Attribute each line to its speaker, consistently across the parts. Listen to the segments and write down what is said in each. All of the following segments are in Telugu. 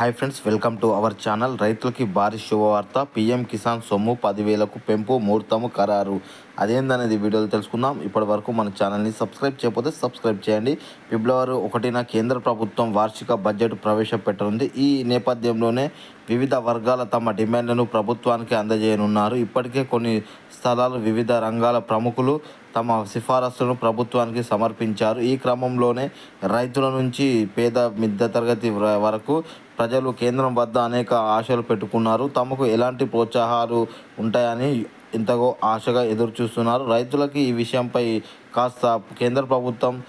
Speaker 1: Hi friends welcome to our channel. రైతులకి భారీ శుభవార్త. పీఎం కిసాన్ సొమ్ము పదివేలకు పెంపు ముహూర్తము ఖరారు. అదేందనేది వీడియోలో తెలుసుకుందాం. ఇప్పటి వరకు మన ఛానల్ని సబ్స్క్రైబ్ చేయకపోతే సబ్స్క్రైబ్ చేయండి. ఫిబ్రవరి ఒకటిన కేంద్ర ప్రభుత్వం వార్షిక బడ్జెట్ ప్రవేశపెట్టనుంది. ఈ నేపథ్యంలోనే వివిధ వర్గాల తమ డిమాండ్లను ప్రభుత్వానికి అందజేయనున్నారు. ఇప్పటికే కొన్ని స్థలాలు వివిధ రంగాల ప్రముఖులు తమ సిఫారసులను ప్రభుత్వానికి సమర్పించారు. ఈ క్రమంలోనే రైతుల నుంచి పేద మధ్యతరగతి వ- వరకు ప్రజలు కేంద్రం వద్ద అనేక ఆశలు పెట్టుకున్నారు. తమకు ఎలాంటి ప్రోత్సాహాలు ఉంటాయని ఎంతగో ఆశగా ఎదురు చూస్తున్నారు రైతులకి ఈ విషయంపై కాస్త కేంద్ర ప్రభుత్వం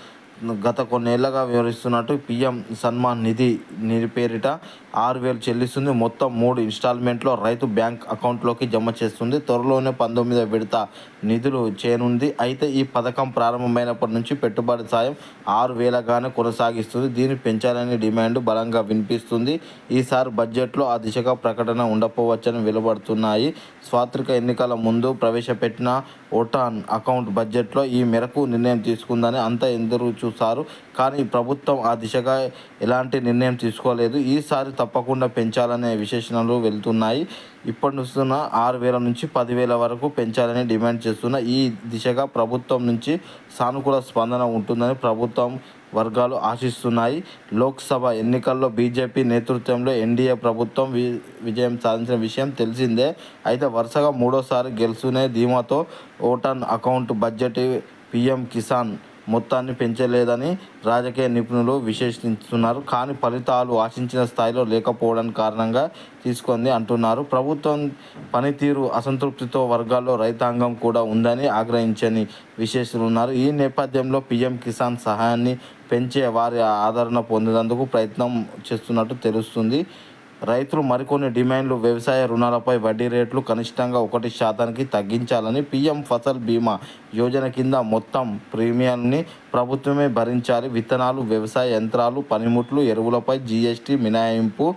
Speaker 1: గత కొన్నేళ్ళుగా వివరిస్తున్నట్టు పిఎం సన్మాన్ నిధి నిధి పేరిట ఆరు వేలు చెల్లిస్తుంది. మొత్తం మూడు ఇన్స్టాల్మెంట్లో రైతు బ్యాంక్ అకౌంట్లోకి జమ చేస్తుంది. త్వరలోనే పంతొమ్మిదో విడత నిధులు చేనుంది అయితే ఈ పథకం ప్రారంభమైనప్పటి నుంచి పెట్టుబడి సాయం ఆరు వేలగానే కొనసాగిస్తుంది. దీన్ని పెంచాలనే డిమాండ్ బలంగా వినిపిస్తుంది. ఈసారి బడ్జెట్లో ఆ దిశగా ప్రకటన ఉండకపోవచ్చని వెలువడుతున్నాయి. స్వాత్రిక ఎన్నికల ముందు ప్రవేశపెట్టిన ఓటాన్ అకౌంట్ బడ్జెట్లో ఈ మేరకు నిర్ణయం తీసుకుందని అంతా ఎందరూ చూస్తారు కానీ ప్రభుత్వం ఆ దిశగా ఎలాంటి నిర్ణయం తీసుకోలేదు. ఈసారి తప్పకుండా పెంచాలనే విశేషణలు వెళ్తున్నాయి. ఇప్పటి వస్తున్న ఆరు వేల నుంచి పదివేల వరకు పెంచాలని డిమాండ్ చేస్తున్న ఈ దిశగా ప్రభుత్వం నుంచి సానుకూల స్పందన ఉంటుందని ప్రభుత్వం వర్గాలు ఆశిస్తున్నాయి. లోక్సభ ఎన్నికల్లో బీజేపీ నేతృత్వంలో ఎన్డీఏ ప్రభుత్వం వి విజయం సాధించిన విషయం తెలిసిందే. అయితే వరుసగా మూడోసారి గెలుచునే ధీమాతో vote on account budget PM Kisan మొత్తాన్ని పెంచలేదని రాజకీయ నిపుణులు విశ్లేషిస్తున్నారు. కానీ ఫలితాలు ఆశించిన స్థాయిలో లేకపోవడానికి కారణంగా తీసుకుంది అంటున్నారు. ప్రభుత్వం పనితీరు అసంతృప్తితో వర్గాల్లో రైతాంగం కూడా ఉందని ఆగ్రహించని విశేషులు ఉన్నారు. ఈ నేపథ్యంలో పీఎం కిసాన్ సహాయాన్ని పెంచే వారి ఆదరణ పొందేందుకు ప్రయత్నం చేస్తున్నట్టు తెలుస్తుంది. రైతులు మరికొన్ని డిమాండ్లు వ్యవసాయ రుణాలపై వడ్డీ రేట్లు కనిష్టంగా ఒకటి శాతానికి తగ్గించాలని పీఎం ఫసల్ బీమా యోజన కింద మొత్తం ప్రీమియంని ప్రభుత్వమే భరించాలి. విత్తనాలు వ్యవసాయ యంత్రాలు పనిముట్లు ఎరువులపై జీఎస్టీ మినహాయింపు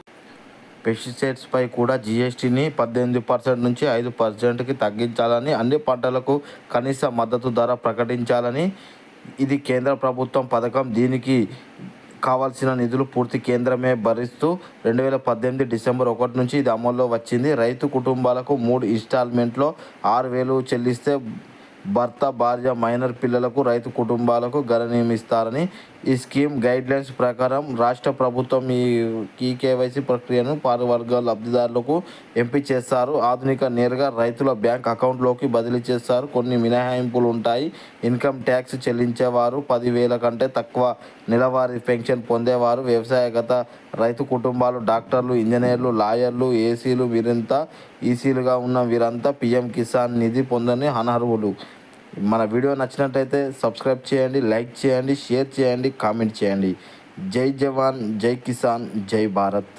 Speaker 1: పెస్టిసైడ్స్పై కూడా జీఎస్టీని పద్దెనిమిది పర్సెంట్ నుంచి ఐదు పర్సెంట్కి తగ్గించాలని అన్ని పంటలకు కనీస మద్దతు ధర ప్రకటించాలని ఇది కేంద్ర ప్రభుత్వం పథకం. దీనికి కావాల్సిన నిధులు పూర్తి కేంద్రమే భరిస్తూ రెండు వేల పద్దెనిమిది డిసెంబర్ ఒకటి నుంచి ఇది అమల్లో వచ్చింది. రైతు కుటుంబాలకు మూడు ఇన్స్టాల్మెంట్లో ఆరు వేలు చెల్లిస్తే భర్త భార్య మైనర్ పిల్లలకు రైతు కుటుంబాలకు గణనీయమిస్తారని ఈ స్కీమ్ గైడ్లైన్స్ ప్రకారం రాష్ట్ర ప్రభుత్వం ఈ ఈ కేవైసీ ప్రక్రియను పారు వర్గాల లబ్ధిదారులకు ఎంపిక చేస్తారు. ఆధునిక నేరుగా రైతుల బ్యాంక్ అకౌంట్లోకి బదిలీ చేస్తారు. కొన్ని మినహాయింపులు ఉంటాయి. ఇన్కమ్ ట్యాక్స్ చెల్లించేవారు పదివేల కంటే తక్కువ నెలవారీ పెన్షన్ పొందేవారు వ్యవసాయగత రైతు కుటుంబాలు డాక్టర్లు ఇంజనీర్లు లాయర్లు ఏసీలు వీరంతా ఈసీలుగా ఉన్న వీరంతా పిఎం కిసాన్ నిధి పొందని అనర్హులు. మన వీడియో నచ్చినట్టయితే సబ్స్క్రైబ్ చేయండి లైక్ చేయండి షేర్ చేయండి కామెంట్ చేయండి. జై జవాన్ జై కిసాన్ జై భారత్.